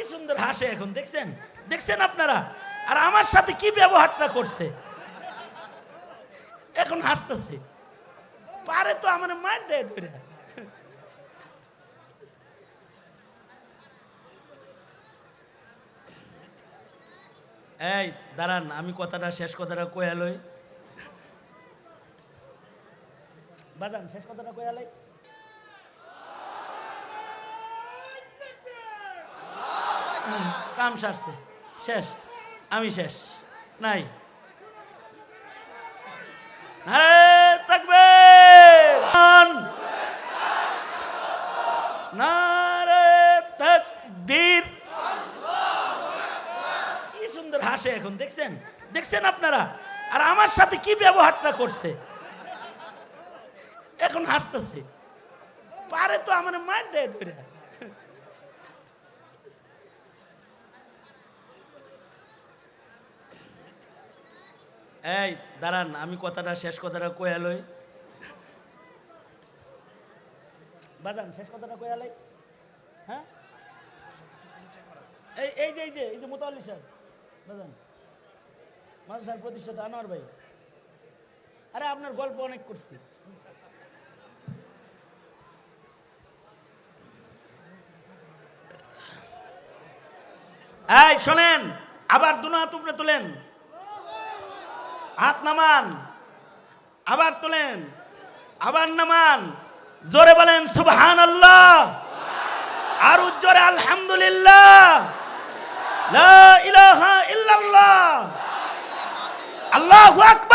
কি সুন্দর হাসে এখন, দেখছেন? দেখছেন আপনারা? আর আমার সাথে কি ব্যবহারটা করছে? এখন হাসতেছে। পারে তো আমার মার দেয় ধরে। এই, দাঁড়ান, আমি কথাটা, শেষ কথাটা কয়ালই বাজান, শেষ কথাটা কয়ালাই কাম সারছে। শেষ। আমি শেষ। নাই। আরে থাকবে। তকবীর কি সুন্দর হাসে এখন, দেখছেন? দেখছেন আপনারা? আর আমার সাথে কি ব্যবহারটা করছে? এখন হাসতেছে। পারে তো আমার মার দেয় ধরে এই, দাঁড়ান, আমি কথাটা, শেষ কথাটা কয়ালই বাজান, শেষ কথাটা কয়ালাই হ্যাঁ? এই এই যে এই যে এই যে মোতাল্লি সাহেব বাজান। মাদ্রাসার প্রতিষ্ঠাতা, আনোয়ার ভাই। আরে, আপনার গল্প অনেক করছি। এই, শোনেন, আবার দুনা তুপড়ে তোলেন। হাত নামান, আবার তোলেন, আবার নামান, জোরে বলেন সুবহান আল্লাহ আর উজ্জোরে আলহামদুলিল্লাহ ইলাহা ইল্লাল্লাহ, আল্লাহু আকবার।